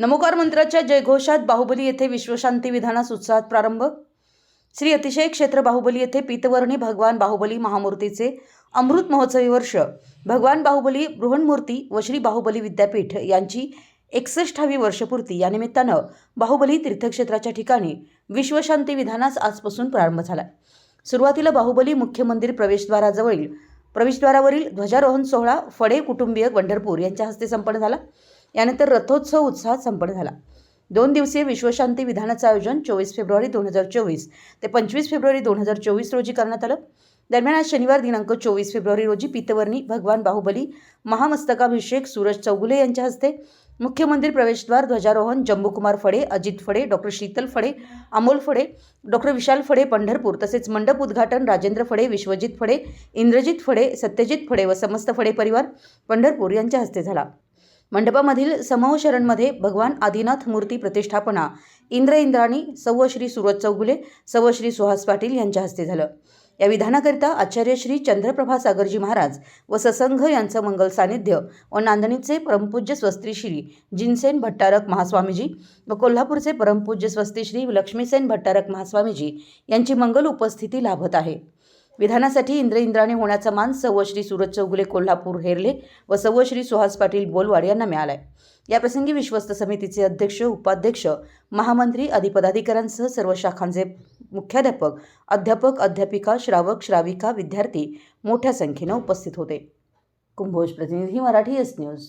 नमोकार मंत्राच्या जयघोषात बाहुबली येथे विश्वशांती विधानास उत्साहात प्रारंभ. श्री अतिशय क्षेत्र बाहुबली येथे पीतवर्णी भगवान बाहुबली महामूर्तीचे अमृत महोत्सवी वर्ष. भगवान बाहुबली बृहन्मूर्ती व श्री बाहुबली विद्यापीठ यांची एकसष्टावी वर्षपूर्ती. या निमित्तानं बाहुबली तीर्थक्षेत्राच्या ठिकाणी विश्वशांती विधानास आजपासून प्रारंभ झाला. सुरुवातीला बाहुबली मुख्य मंदिर प्रवेशद्वाराजवळील प्रवेशद्वारावरील ध्वजारोहण सोहळा फडे कुटुंबीय पंढरपूर यांच्या हस्ते संपन्न झाला. यानंतर रथोत्सव उत्साहात संपन्न झाला. दोन दिवसीय विश्वशांती विधानाचं आयोजन चोवीस फेब्रुवारी दोन हजार चोवीस ते पंचवीस फेब्रुवारी दोन हजार चोवीस रोजी करण्यात आलं. दरम्यान आज शनिवार दिनांक चोवीस फेब्रुवारी रोजी पितवर्णी भगवान बाहुबली महामस्तकाभिषेक सूरज चौगुले यांच्या हस्ते मुख्य मंदिर प्रवेशद्वार ध्वजारोहण जम्बूकुमार फडे अजित फडे डॉक्टर शीतल फडे अमोल फडे डॉक्टर विशाल फडे पंढरपूर तसेच मंडप उद्घाटन राजेंद्र फडे विश्वजित फडे इंद्रजित फडे सत्यजित फडे व समस्त फडे परिवार पंढरपूर यांच्या हस्ते झाला. मंडपामधील समवशरणमध्ये भगवान आदिनाथ मूर्ती प्रतिष्ठापना इंद्र इंद्राणी सव श्री सुरज चौगुले सव श्री सुहास पाटील यांच्या हस्ते झालं. या विधानाकरिता आचार्य श्री चंद्रप्रभा सागरजी महाराज व ससंघ यांचं मंगल सानिध्य व नांदणीचे परमपूज्य स्वस्त्री श्री जिनसेन भट्टारक महास्वामीजी व कोल्हापूरचे परमपूज्य स्वस्ती श्री लक्ष्मीसेन भट्टारक महास्वामीजी यांची मंगल उपस्थिती लाभत आहे. विधानासाठी इंद्र इंद्राणी होण्याचा मान सव सूरज चौगुले कोल्हापूर हेरले व सव्वश्री सुहास पाटील बोलवाड यांना मिळालाय. याप्रसंगी विश्वस्त समितीचे अध्यक्ष उपाध्यक्ष महामंत्री आदी पदाधिकाऱ्यांसह सर्व शाखांचे मुख्याध्यापक अध्यापक अध्यापिका श्रावक श्राविका विद्यार्थी मोठ्या संख्येनं उपस्थित होते. कुंभोज प्रतिनिधी मराठी एस न्यूज.